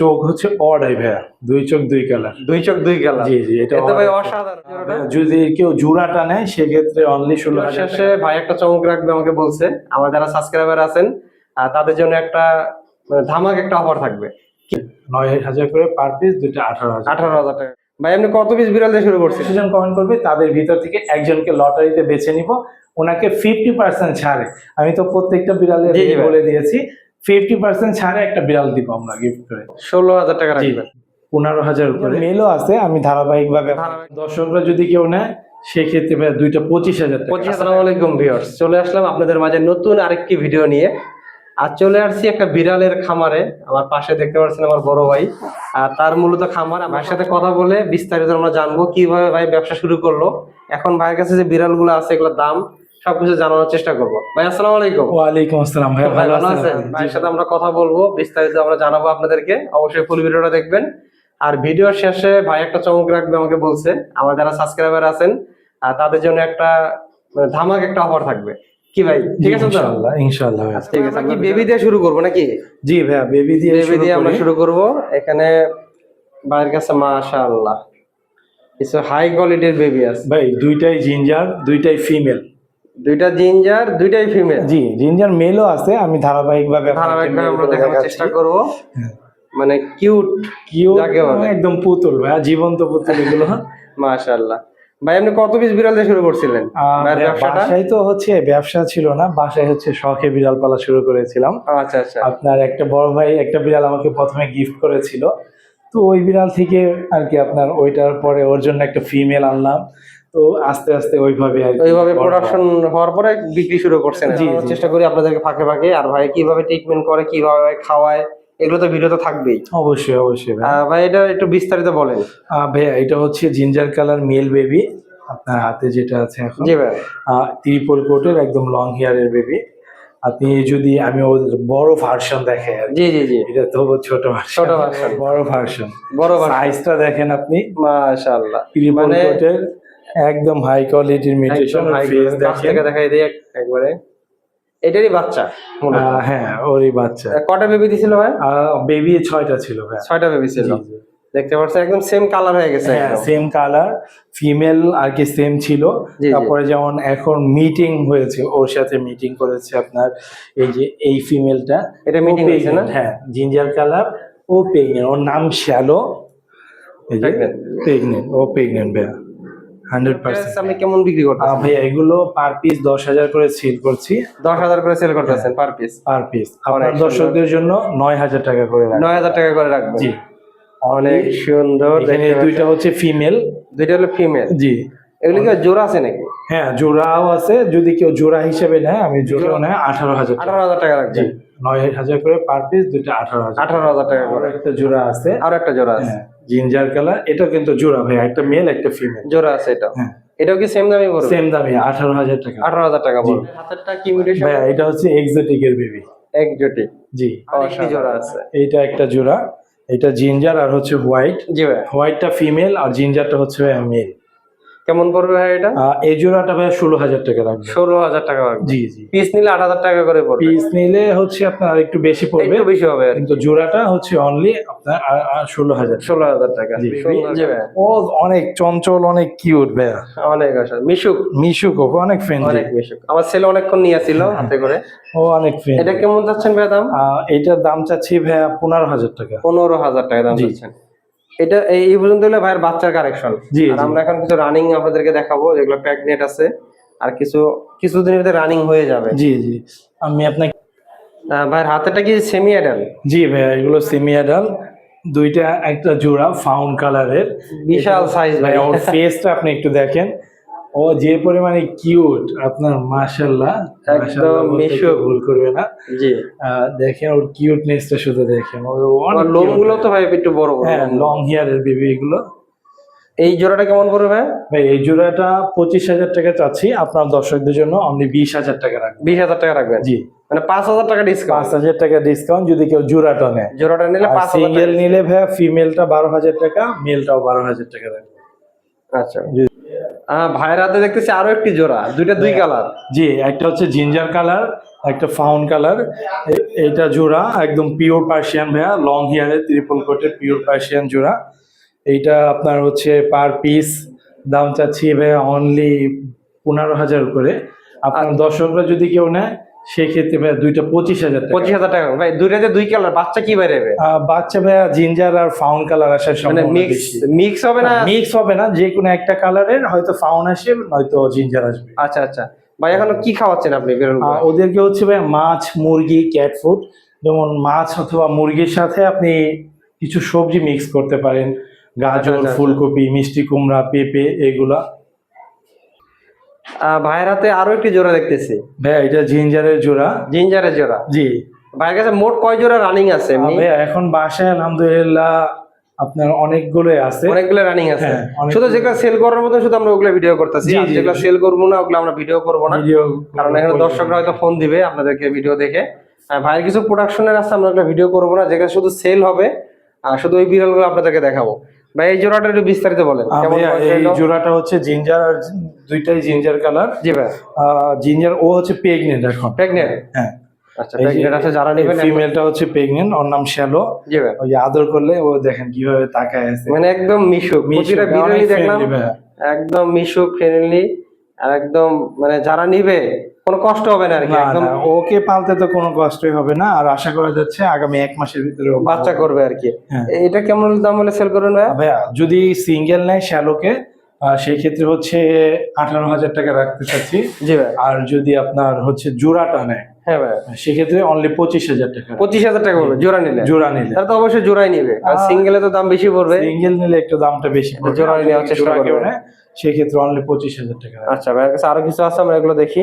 চোখ হচ্ছে অডাই ভাইয়া দুই চোখ দুই কালার দুই চোখ দুই কালার জি জি এটা ভাই অসাধারণ যদি কেউ জোড়াটা নেয় সেক্ষেত্রে অনলি ষোলো শেষে ভাই একটা চমক রাখবে আমাকে বলছে। আমার যারা সাবস্ক্রাইবার আছেন তাদের জন্য একটা মানে ধামাক একটা অফার থাকবে। নয় হাজার করে পার পিস দুইটা আঠারো হাজার। আঠারো হাজার টাকা। ভাই আপনি কত পিস বিড়াল দিয়ে শুরু করছেন? জন কমেন্ট করবে তাদের ভিতর থেকে একজনকে লটারিতে বেছে নিব। ওনাকে ফিফটি পার্সেন্ট ছাড়ে। আমি তো প্রত্যেকটা বিড়ালের। বলে দিয়েছি ফিফটি পার্সেন্ট ছাড়ে একটা বিড়াল দিব আমরা গিফট করে। ষোলো হাজার টাকা রাখবেন। পনেরো হাজার উপরে। মেলও আছে আমি ধারাবাহিক। ভাবে দর্শকরা যদি কেউ নেয় সেক্ষেত্রে দুইটা পঁচিশ হাজার পঁচিশ আসসালামু আলাইকুম ভিউয়ার্স চলে আসলাম আপনাদের মাঝে নতুন আরেকটি ভিডিও নিয়ে। আর চলে আসছি একটা বিড়ালের খামারে। আমার পাশে দেখতে পাচ্ছেন আমার বড় ভাই। আর তার মূলত খামার। আমার সাথে কথা বলে বিস্তারিত আমরা জানব কীভাবে ভাই ব্যবসা শুরু করল। এখন ভাইয়ের কাছে যে বিড়ালগুলো আছে এগুলোর দাম সবকিছু জানানোর চেষ্টা করব। ভাই আসসালাম আলাইকুম। ওয়ালাইকুম আসসালাম ভাই ভালো আছেন ভাইয়ের সাথে আমরা কথা বলব বিস্তারিত আমরা জানাব আপনাদেরকে। অবশ্যই ফুল ভিডিওটা দেখবেন। আর ভিডিওর শেষে ভাই একটা চমক রাখবে আমাকে বলছে। আমার যারা সাবস্ক্রাইবার আছেন আর তাদের জন্য একটা মানে ধামাক একটা অফার থাকবে। কি ভাই? ঠিক আছে ইনশাআল্লাহ ইনশাআল্লাহ ঠিক আছে আমরা কি বেবি দিয়ে শুরু করব নাকি? জি ভাইয়া বেবি দিয়ে বেবি দিয়ে আমরা শুরু করব। এখানে ভাইয়ের কাছে মাশাআল্লাহ। কিছু হাই কোয়ালিটির বেবি আছে। ভাই দুইটাই জিঞ্জার দুইটাই ফিমেল দুইটা জিঞ্জার দুইটাই ফিমেল জি জিঞ্জার মেলও আছে আমি ধারাবাহিক ভাবে ধারাবাহিকভাবে আমরা দেখানোর চেষ্টা করব। মানে কিউট কিউ যাকে বলে। একদম পুতুল ভাইয়া জীবন্ত পুতুল এগুলো মাশাআল্লাহ। ভাই আপনি কত পিস বিড়াল দিয়ে শুরু করছিলেন? বাসায় তো হচ্ছে ব্যবসা ছিল না বাসায় হচ্ছে শখে বিড়াল পালা শুরু করেছিলাম। আচ্ছা আচ্ছা। আপনার একটা বড় ভাই একটা বিড়াল আমাকে প্রথমে গিফট করেছিল। তো ওই বিড়াল থেকে আর কি আপনার ওইটার পরে ওর জন্য একটা ফিমেল আনলাম। তো আস্তে আস্তে ওইভাবে ওইভাবে প্রোডাকশন হওয়ার পরে বিক্রি শুরু করছেন চেষ্টা করি আপনাদেরকে ফাঁকে ফাঁকে আর ভাই কীভাবে ট্রিটমেন্ট করে কীভাবে খাওয়ায় এগুলো তো ভিডিও তো থাকবেই। অবশ্যই অবশ্যই ভাই। ভাই এটা একটু বিস্তারিত বলেন। ভাইয়া এটা হচ্ছে জিঞ্জার কালার মেল বেবি আপনার হাতে যেটা আছে এখন। জি ভাই। ত্রিপল কোটের একদম লং হেয়ারের বেবি আপনি যদি আমি ওদের বড় ভার্সন আর জি জি জি। এটা তো ছোট ভার্সন ছোট version। বড় ভার্সন বড় ভাই সাইজটা দেখেন আপনি। মাশাআল্লাহ। ত্রিপল মানে কোটের একদম হাই কোয়ালিটির মিউটেশন। কাছ দেখেন দেখাই দিই একবারে এটারই বাচ্চা হ্যাঁ ওরই বাচ্চা কটা বেবি দিছিল ভাই বেবি ছয়টা ছিল ভাই ছয়টা বেবি ছিল। দেখতে পাচ্ছেন একদম সেম কালার হয়ে গেছে হ্যাঁ। সেম কালার ফিমেল আর কি সেম ছিল। তারপরে যেমন এখন মিটিং হয়েছে ওর সাথে মিটিং করেছে আপনার এই যে এই ফিমেলটা এটা মিটিং হয়েছে না? হ্যাঁ জিঞ্জার কালার ও প্রেগনেন্ট ওর নাম শ্যালো। প্রেগনেন্ট ও প্রেগনেন্ট ভাইয়া আপনি কেমন বিক্রি করতেছেন? এগুলো পার পিস দশ হাজার করে সেল করছি। দশ হাজার করে সেল করতেছেন পার পিস পার পিস আপনার দর্শকদের জন্য নয় হাজার টাকা করে টাকা করে রাখবেন। জি। অনেক সুন্দর এখানে দুইটা হচ্ছে ফিমেল দুইটা হলো ফিমেল জি। এগুলি কি জোড়া আছে নাকি? হ্যাঁ জোড়াও আছে। যদি কেউ জোড়া হিসেবে নেয় আমি জোড়াও নেয় আঠারো হাজার টাকা। আঠারো হাজার টাকা রাখবেন। নয় হাজার করে পার পিস দুইটা আঠারো হাজার। আঠারো হাজার টাকা করে। একটা জোড়া আছে। আর একটা জোড়া আছে। জিঞ্জার কালার এটা কিন্তু জোড়া ভাই একটা মেল একটা ফিমেল জোড়া আছে এটা হ্যাঁ। এটাও কি সেম দামই পড়বে? সেম দামে আঠারো হাজার টাকা। আঠারো হাজার টাকা পড়বে। হাতেরটা কি মিউটেশন ভাইয়া এটা হচ্ছে এক্সোটিকের বেবি এক জোটি জি। আরেকটি জোড়া আছে। এইটা একটা জোড়া। এটা জিঞ্জার আর হচ্ছে হোয়াইট জি ভাই হোয়াইটটা ফিমেল আর জিঞ্জারটা হচ্ছে মেল কেমন পড়বে ভাই এটা? এই জোড়াটা ভাই ষোলো হাজার টাকা রাখবে ষোলো হাজার টাকা রাখবে জি জি। পিস নিলে আট হাজার টাকা করে পড়বে। পিস নিলে হচ্ছে আপনার একটু বেশি পড়বে। একটু বেশি হবে কিন্তু জোড়াটা হচ্ছে অনলি আপনার ষোলো হাজার ষোলো হাজার টাকা। ও অনেক চঞ্চল অনেক কিউট ভাইয়া অনেক আসা মিশুক। মিশুক ও অনেক ফ্রেন্ডলি অনেক মিশুক। আমার ছেলে অনেকক্ষণ নিয়ে ছিল হাতে করে। ও অনেক ফ্রেন্ডলি এটা কেমন যাচ্ছেন ভাই দাম? এটার দাম চাচ্ছি ভাইয়া পনেরো হাজার টাকা। পনেরো হাজার টাকা দাম জি। এটা এই পর্যন্ত হলো ভাইয়ের বাচ্চার কারেকশন জি, আর আমরা এখন কিছু রানিং আপনাদেরকে দেখাবো যেগুলো প্যাগনেট আছে। আর কিছু কিছুদিনের মধ্যে রানিং হয়ে যাবে। জি জি। আমি আপনাকে ভাইয়ের হাতেটা কি সেমি অ্যাডাল জি ভাইয়া এগুলো সেমি অ্যাডাল দুইটা একটা জোড়া ফাউন্ড কালারের বিশাল সাইজ ভাই ভাই। ওর ফেসটা আপনি একটু দেখেন। ও যে পরিমাণে কিউট আপনার মাশাল্লাহ একদম বলতে ভুল করবে না। জি। দেখেন ওর কিউটনেসটা শুধু দেখেন ও আমার লোমগুলো তো ভাই একটু বড় বড়। হ্যাঁ লং হেয়ারের বেবি এগুলো। এই জোড়াটা কেমন পড়বে ভাই? ভাই এই জোড়াটা পঁচিশ হাজার টাকা চাচ্ছি আপনার দর্শকদের জন্য আপনি বিশ হাজার টাকা রাখবেন বিশ হাজার টাকা রাখবেন? জি। মানে পাঁচ হাজার টাকা ডিসকাউন্ট পাঁচ হাজার টাকা ডিসকাউন্ট যদি কেউ জোড়াটা নেয়। জোড়াটা নিলে পাঁচ হাজার সিঙ্গেল নিলে ভাইয়া ফিমেলটা বারো হাজার টাকা মেলটাও বারো হাজার টাকা রাখবে। আচ্ছা। ভাইয়ের হাতে দেখতেছি আরও একটি জোড়া দুইটা দুই কালার জি একটা হচ্ছে জিঞ্জার কালার একটা ফাউন কালার এটা জোড়া একদম পিওর পার্সিয়ান ভাইয়া লং হেয়ারের ত্রিপল কোটের পিওর পার্সিয়ান জোড়া। এইটা আপনার হচ্ছে পার পিস দাম চাচ্ছি ভাইয়া অনলি পনেরো হাজার করে। আপনার দর্শকরা যদি কেউ নেয় সেক্ষেত্রে ভাইয়া দুইটা পঁচিশ হাজার পঁচিশ হাজার টাকা। ভাই দুইটাতে দুই কালার বাচ্চা কি বেরোবে বাচ্চা ভাইয়া জিঞ্জার আর ফাউন কালার আসার মানে সম্ভাবনা মিক্স মিক্স হবে না? মিক্স হবে না যে কোনো একটা কালারের হয়তো ফাউন আসবে নয়তো জিঞ্জার আসবে। আচ্ছা আচ্ছা। ভাই এখন কি খাওয়াচ্ছেন আপনি ওদেরকে হচ্ছে ভাই মাছ মুরগি ক্যাট ফুড যেমন মাছ অথবা মুরগির সাথে আপনি কিছু সবজি মিক্স করতে পারেন। গাজর আচ্ছা, আচ্ছা। ফুলকপি মিষ্টি কুমড়া পেঁপে এগুলা। ভাইয়ের হাতে আরও একটি জোড়া দেখতেছি। ভাইয়া এটা জিঞ্জারের জোড়া। জিঞ্জারের জোড়া? জি। ভাইয়ের কাছে মোট কয় জোড়া রানিং আছে ভাইয়া এখন বাসায় আলহামদুলিল্লাহ আপনার অনেকগুলোই আছে। অনেকগুলো রানিং আছে। হ্যাঁ, শুধু যেগুলো সেল করার মতো শুধু আমরা ওগুলো ভিডিও করতেছি। যেগুলো সেল করব না ওগুলো আমরা ভিডিও করব না। কারণ এখানে দর্শকরা হয়তো ফোন দিবে আপনাদেরকে ভিডিও দেখে। ভাইয়ের কিছু প্রোডাকশনের আছে আমরা ওগুলো ভিডিও করব না। যেগুলো শুধু সেল হবে আর শুধু ওই বিড়ালগুলো আপনাদেরকে দেখাবো। ভাই এই জোড়াটা একটু বিস্তারিত বলেন। এই জোড়াটা হচ্ছে জিঞ্জার আর দুইটাই জিঞ্জার কালার জি ভাই। জিঞ্জার ও হচ্ছে প্রেগনেন্ট এখন। প্রেগনেন্ট হ্যাঁ। আচ্ছা প্রেগনেন্ট আছে যারা নেবেন ফিমেলটা হচ্ছে প্রেগনেন্ট ওর নাম শ্যালো জি ভাই। ওই আদর করলে ও দেখেন কীভাবে তাকায় আছে। মানে একদম মিশুক। প্রতিটা দেখলাম একদম মিশুক ফ্রেন্ডলি আর একদম মানে যারা নিবে কোনো কষ্ট হবে না আর কি একদম ওকে পালতে তো কোনো কষ্টই হবে না আর আশা করা যাচ্ছে আগামী এক মাসের ভিতরে বাচ্চা করবে আর কি। হ্যাঁ। এটা কেমন দাম হলে সেল করবেন ভাই ভাইয়া যদি সিঙ্গেল নেয় শ্যালোকে সেই ক্ষেত্রে হচ্ছে আঠারো হাজার টাকা রাখতে চাচ্ছি। জি ভাই আর যদি আপনার হচ্ছে জোড়াটা নেয় হ্যাঁ ভাই সেক্ষেত্রে অনলি পঁচিশ হাজার টাকা পঁচিশ হাজার টাকা জোড়া নিলে। জোড়া নিলে। তো অবশ্যই জোড়াই নিবে। আর সিঙ্গেলে তো দাম বেশি পড়বে। সিঙ্গেল নিলে একটু দামটা বেশি পড়বে। জোড়া আর নেওয়ার চেষ্টা করবে। সেক্ষেত্রে অনলি পঁচিশ হাজার টাকা আচ্ছা কাছে আরও কিছু আছে আমরা এগুলো দেখি।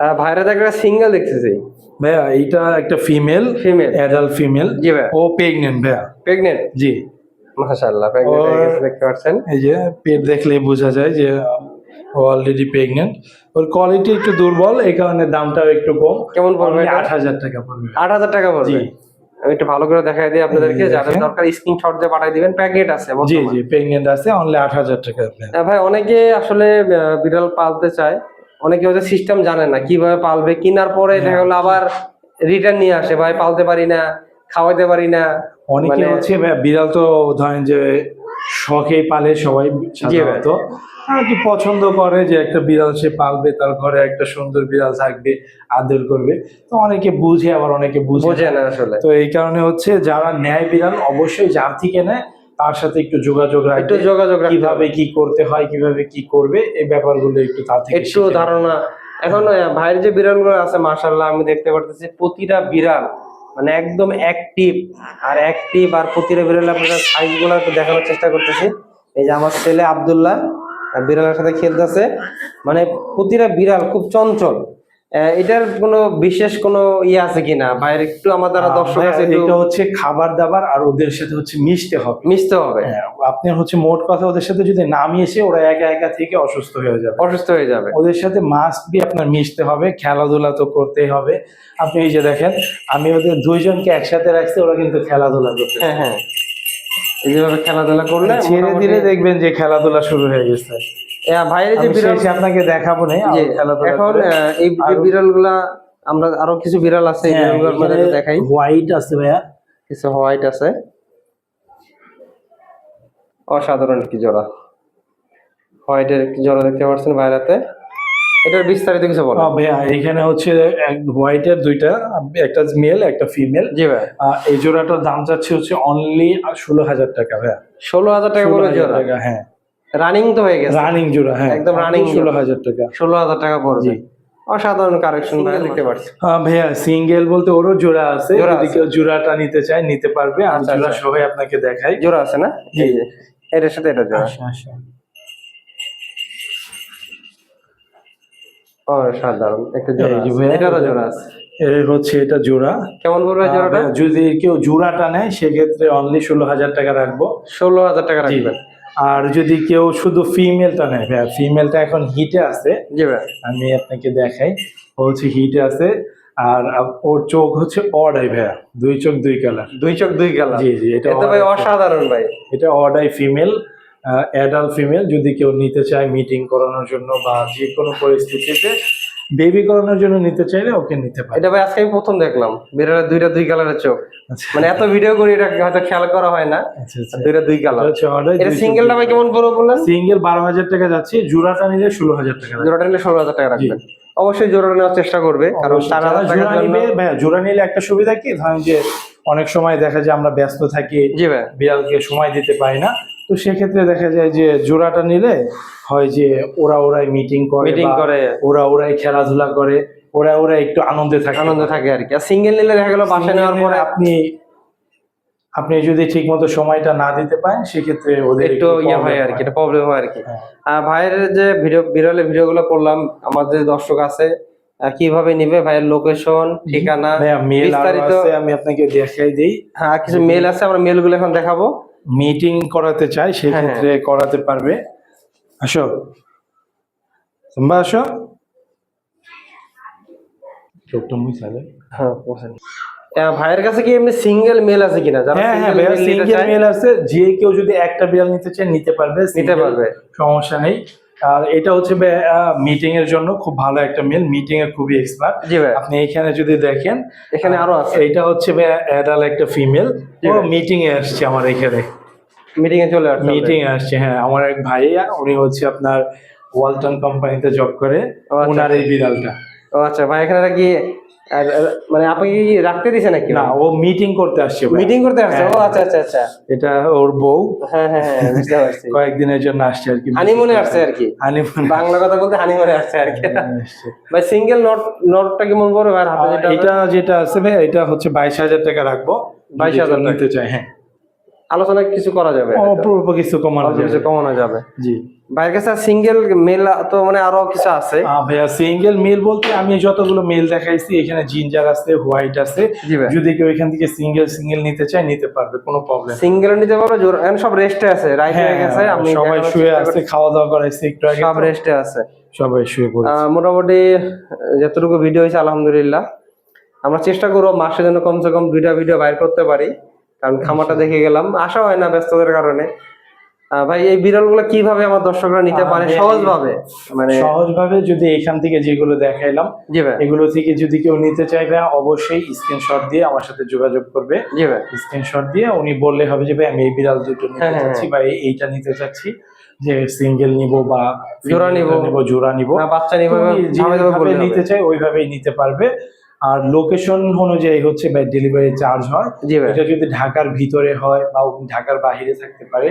আহ, ভাইরা তো একটা সিঙ্গেল দেখতেছি। ভাইয়া এইটা একটা ফিমেল ফিমেল অ্যাডাল্ট ফিমেল জি ভাই ও প্রেগনেন্ট ভাইয়া। প্রেগনেন্ট জি। মাশাআল্লাহ প্রেগনেন্ট দেখতে পাচ্ছেন। এই যে পেট দেখলেই বোঝা যায় যে ও অলরেডি প্রেগনেন্ট ওর কোয়ালিটি একটু দুর্বল এই কারণে দামটাও একটু কম। কেমন পড়বে এটা? আট হাজার টাকা পড়বে। আট হাজার টাকা পড়বে? জি। আমি একটু ভালো করে দেখাই দিই আপনাদেরকে যাদের। দরকার স্ক্রিনশট দিয়ে পাঠিয়ে দিবেন প্যাকেট আছে জি জি প্রেগনেন্ট আছে অনলি আট হাজার টাকা। ভাই অনেকে আসলে বিড়াল পালতে চায়। অনেকে হয়তো সিস্টেম জানে না কীভাবে পালবে কেনার পরে হ্যাঁ। দেখা গেলো আবার রিটার্ন নিয়ে আসে ভাই পালতে পারি না খাওয়াইতে পারি না। অনেকে মানে- হচ্ছে বিড়াল তো ধরেন যে শখে পালে সবাই সাধারণত। আর কি পছন্দ করে যে একটা বিড়াল সে পালবে তার ঘরে একটা সুন্দর বিড়াল থাকবে আদর করবে। তো অনেকে বুঝে আবার অনেকে বুঝে না। না আসলে। তো এই কারণে হচ্ছে যারা নেয় বিড়াল অবশ্যই যার থেকে নেয় তার সাথে একটু যোগাযোগ একটু যোগাযোগ কীভাবে। কি করতে হয় কীভাবে কি করবে এই ব্যাপারগুলো একটু তার থেকে একটু ধারণা। এখন ভাইয়ের যে বিড়ালগুলো আছে মাশাল্লাহ আমি দেখতে পারতেছি প্রতিটা বিড়াল মানে একদম অ্যাক্টিভ আর অ্যাক্টিভ আর প্রতিটা বিড়াল আপনার সাইজগুলো একটু দেখানোর চেষ্টা করতেছি। এই যে আমার ছেলে আব্দুল্লাহ বিড়ালের সাথে খেলতেছে। মানে প্রতিটা বিড়াল খুব চঞ্চল। এটার কোনো বিশেষ কোনো ইয়ে আছে কিনা? বাইরে একটু আমার দ্বারা দর্শক আছে এটা হচ্ছে খাবার দাবার আর ওদের সাথে হচ্ছে মিশতে হবে। মিশতে হবে। হ্যাঁ, আপনার হচ্ছে মোট কথা ওদের সাথে যদি না মিশে ওরা একা একা থেকে অসুস্থ হয়ে যাবে। অসুস্থ হয়ে যাবে। ওদের সাথে মাস্ট বি আপনার মিশতে হবে খেলাধুলা তো করতেই হবে। আপনি এই যে দেখেন আমি ওদের দুইজনকে একসাথে রাখছি ওরা কিন্তু খেলাধুলা করতে হ্যাঁ হ্যাঁ। এই যেভাবে খেলাধুলা করলে ধীরে ধীরে দেখবেন যে খেলাধুলা শুরু হয়ে গেছে। ভাইয়ের যে বিড়াল আপনাকে দেখাবো না এখন এই যে বিড়ালগুলা আমরা আরও কিছু বিড়াল আছে এই হ্যাঁ, বিড়ালগুলো আপনাদের দেখাই। হোয়াইট আছে ভাইয়া। কিছু হোয়াইট আছে। অসাধারণ কি জোড়া। হোয়াইটের জোড়া দেখতে পাচ্ছেন বাইরাতে এটার বিস্তারিত কিছু বলো ভাইয়া এখানে হচ্ছে হোয়াইটের দুইটা একটা মেল একটা ফিমেল জি ভাই। এই জোড়াটার দাম যাচ্ছে হচ্ছে অনলি ষোলো হাজার টাকা ভাইয়া। ষোলো হাজার টাকা হাজার জোড়া। টাকা হ্যাঁ। রানিং তো হয়ে গেছে। রানিং জোড়া হ্যাঁ। একদম running ষোলো হাজার টাকা। ষোলো হাজার টাকা পড়বে। অসাধারণ কারেকশন ভাই দেখতে পাচ্ছি। হ্যাঁ ভাইয়া সিঙ্গেল বলতে ওরও জোড়া আছে। যদি কেউ জোড়াটা নিতে চায় নিতে পারবে। আমি আচ্ছা, জোড়া আচ্ছা। সহ আপনাকে দেখাই। জোড়া আছে না? এই যে এটার সাথে এটা জোড়া। আচ্ছা, আচ্ছা। অসাধারণ একটা জোড়া এটারও জোড়া আছে। এই হচ্ছে এটা জোড়া। কেমন পড়বে জোড়াটা? যদি কেউ জোড়াটা নেয় সেক্ষেত্রে অনলি ষোলো হাজার টাকা রাখব। ষোলো হাজার টাকা রাখবেন। আর যদি কেউ শুধু ফিমেলটা নেয় ভাইয়া ফিমেলটা এখন হিটে আছে। জি ভাই আমি আপনাকে দেখাই ও হচ্ছে হিটে আছে আর ওর চোখ হচ্ছে অডাই ভাইয়া দুই চোখ দুই কালার দুই চোখ দুই কালার জি জি এটা এটা ভাই অসাধারণ ভাই। এটা অডাই ফিমেল অ্যাডাল্ট ফিমেল যদি কেউ নিতে চায় মিটিং করানোর জন্য বা যে কোনো পরিস্থিতিতে বেবি করানোর জন্য নিতে চাইলে ওকে নিতে পারে এটা ভাই আজকে আমি প্রথম দেখলাম বিড়ালের দুইটা দুই কালারের চোখ। আচ্ছা। মানে এত ভিডিও করি এটা হয়তো খেয়াল করা হয় না। আচ্ছা আচ্ছা। দুইটা দুই কালার এটা 220 সিঙ্গেলটা ভাই কেমন পড়বে বললেন সিঙ্গেল বারো হাজার টাকা যাচ্ছে জোড়াটা নিলে ষোলো হাজার টাকা। জোড়াটা নিলে ষোলো হাজার টাকা রাখবেন অবশ্যই জোড়াটা নেওয়ার চেষ্টা করবে কারণ। চার হাজার জোড়া নিবে ভাইয়া জোড়া নিলে একটা সুবিধা কি? ধরেন যে অনেক সময় দেখা যায় আমরা ব্যস্ত থাকি বিড়ালকে সময় দিতে পারি না। তো সেক্ষেত্রে দেখা যায় যে জোড়াটা নিলে হয় যে ওরা ওরাই মিটিং করে মিটিং করে। ওরা ওরাই খেলাধুলা করে ওরা ওরা একটু আনন্দে থাকে। আনন্দ থাকে আর কি। সিঙ্গেল নিলে দেখা গেল বাসা নেওয়ার পরে আপনি আপনি যদি ঠিক মতো সময়টা না দিতে পারেন সেক্ষেত্রে ওদের একটু ইয়ে হয় আর কি এটা প্রবলেম হয় আর কি। হ্যাঁ। আর ভাইয়ের যে ভিডিও বিরলে ভিডিওগুলো করলাম আমাদের দর্শক আছে কীভাবে নিবে ভাইয়ের লোকেশন ঠিকানা বিস্তারিত আমি আপনাকে দেখাই দিই। হ্যাঁ কিছু মেল আছে আমরা মেলগুলো এখন দেখাবো। মিটিং করাতে চাই সেক্ষেত্রে করাতে পারবে। আসো। তোমরা আসো। চোখটা হ্যাঁ। ভাইয়ের কাছে কি এমনি সিঙ্গেল মেল আছে কিনা? যারা হ্যাঁ হ্যাঁ সিঙ্গেল মেল আছে। যে কেউ যদি একটা বিড়াল নিতে চায় নিতে পারবে। নিতে পারবে। সমস্যা নেই। আর এটা হচ্ছে মিটিং এর জন্য খুব ভালো একটা মেল মিটিং এ খুবই এক্সপার্ট আপনি এখানে যদি দেখেন এখানে আরও আছে। এটা হচ্ছে অ্যাডাল একটা ফিমেল ও মিটিং এ আসছে আমার এখানে। মিটিং এ চলে আসছে মিটিং এ আসছে হ্যাঁ আমার এক ভাইয়া উনি হচ্ছে আপনার ওয়ালটন কোম্পানিতে জব করে। ও আচ্ছা। ওনার এই বিড়ালটা। ও আচ্ছা ভাই এখানে কি আর, আর, মানে আপনি কি রাখতে দিছেন নাকি? না ও মিটিং করতে আসছে মিটিং করতে আসছে? ও হ্যাঁ। আচ্ছা আচ্ছা আচ্ছা। এটা ওর বউ। হ্যাঁ হ্যাঁ হ্যাঁ বুঝতে পারছি। কয়েকদিনের জন্য আসছে আর কি হানিমুনে আসছে আর কি? হানিমুনে বাংলা কথা বলতে হানিমুনে আসছে আর কি। ভাই সিঙ্গেল নোট নোটটা পড়বে? ভাই হাতে যেটা এটা যেটা আছে ভাই এটা হচ্ছে বাইশ হাজার টাকা রাখব। 22,000 যদি কেউ টাকা। নিতে চাই হ্যাঁ। আলোচনা কিছু করা যাবে অল্প কিছু কমানো অল্প কিছু যাবে। কমানো যাবে। জি। ভাইয়ের কাছে সিঙ্গেল মেল তো মানে আরও কিছু আছে? ভাইয়া সিঙ্গেল মেল বলতে আমি যতগুলো মেল দেখাইছি এখানে জিঞ্জার আছে হোয়াইট আছে। যদি কেউ এখান থেকে সিঙ্গেল সিঙ্গেল নিতে চায় নিতে পারবে কোনো প্রবলেম সিঙ্গেল নিতে পারবে এখন সব রেস্টে আছে রাইট হয়ে গেছে আমি হ্যাঁ, সবাই শুয়ে আছে খাওয়া দাওয়া করাইছে একটু আগে সব। রেস্টে আছে। সবাই শুয়ে পড়েছে। মোটামুটি যতটুকু ভিডিও হয়েছে আলহামদুলিল্লাহ। আমরা চেষ্টা করব মাসে যেন কমসে কম দুইটা ভিডিও বাইর করতে পারি। কারণ খামারটা দেখে গেলাম আসা হয় না ব্যস্ততার কারণে। ভাই এই বিড়ালগুলো কীভাবে আমার দর্শকরা নিতে পারে? আমি- সহজ ভাবে মানে সহজভাবে যদি এখান থেকে যেগুলো দেখাইলাম জি ভাই। এগুলো থেকে যদি কেউ নিতে চাইবে অবশ্যই স্ক্রিনশট দিয়ে আমার সাথে যোগাযোগ করবে। জি ভাই। স্ক্রিনশট দিয়ে উনি বললে হবে যে ভাই আমি এই বিড়াল দুটো নিতে হ্যাঁ, হ্যাঁ, চাচ্ছি বা এইটা নিতে চাচ্ছি। যে সিঙ্গেল নিব বা জোড়া নিবো। নিব জোড়া নিব। না, বাচ্চা নিবে নিতে। চাই ওইভাবেই নিতে পারবে। আর লোকেশন অনুযায়ী হচ্ছে ভাই ডেলিভারি চার্জ হয়। এটা যদি ঢাকার ভিতরে হয় বা ঢাকার বাহিরে থাকতে পারে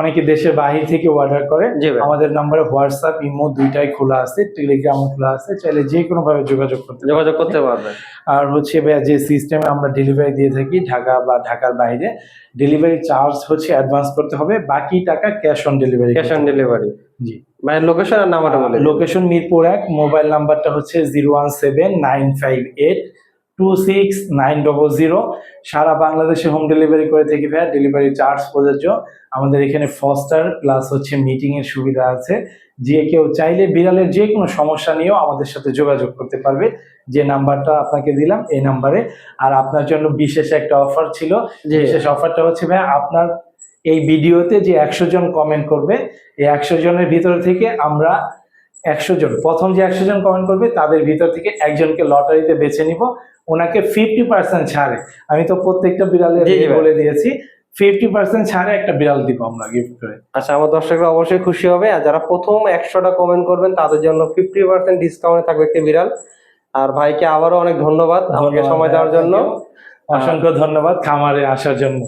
অনেকে দেশের বাহির থেকে অর্ডার করে। আমাদের নাম্বারে হোয়াটসঅ্যাপ ইমো দুইটাই খোলা আছে টেলিগ্রাম খোলা আছে। চাইলে যে কোনো ভাবে যোগাযোগ করতে যোগাযোগ করতে পারবে আর হচ্ছে যে সিস্টেমে আমরা ডেলিভারি দিয়ে থাকি ঢাকা বা ঢাকার বাইরে ডেলিভারি চার্জ হচ্ছে অ্যাডভান্স করতে হবে। বাকি টাকা cash on delivery cash on delivery জি। ভাইয়ের লোকেশন আর নাম্বারটা বলে লোকেশন মিরপুর এক মোবাইল নাম্বারটা হচ্ছে zero one seven nine five eight two six nine double zero. সারা বাংলাদেশে হোম ডেলিভারি করে থাকি ভাইয়া? ডেলিভারি চার্জ প্রযোজ্য। আমাদের এখানে ফস্টার প্লাস হচ্ছে মিটিং এর সুবিধা আছে। যে কেউ চাইলে বিড়ালের যে কোনো সমস্যা নিয়েও আমাদের সাথে যোগাযোগ করতে পারবে। যে নাম্বারটা আপনাকে দিলাম এই নাম্বারে। আর আপনার জন্য বিশেষ একটা অফার ছিল। বিশেষ অফারটা হচ্ছে ভাই আপনার এই ভিডিওতে যে একশো জন কমেন্ট করবে এই একশো জনের ভিতর থেকে আমরা একশো জন প্রথম যে একশো জন কমেন্ট করবে তাদের ভিতর থেকে একজনকে লটারিতে বেছে নিব। ওনাকে ফিফটি পার্সেন্ট ছাড়ে। আমি তো প্রত্যেকটা ভাই। বলে দিয়েছি ফিফটি পার্সেন্ট ছাড়ে একটা বিড়াল দিব আমরা গিফট করে। আচ্ছা আমার দর্শকরা অবশ্যই খুশি হবে আর যারা প্রথম একশোটা কমেন্ট করবেন তাদের জন্য ফিফটি পার্সেন্ট ডিসকাউন্টে থাকবে একটি বিড়াল। আর ভাইকে আবারও অনেক ধন্যবাদ আমাকে সময় দেওয়ার জন্য। অসংখ্য ধন্যবাদ খামারে আসার জন্য।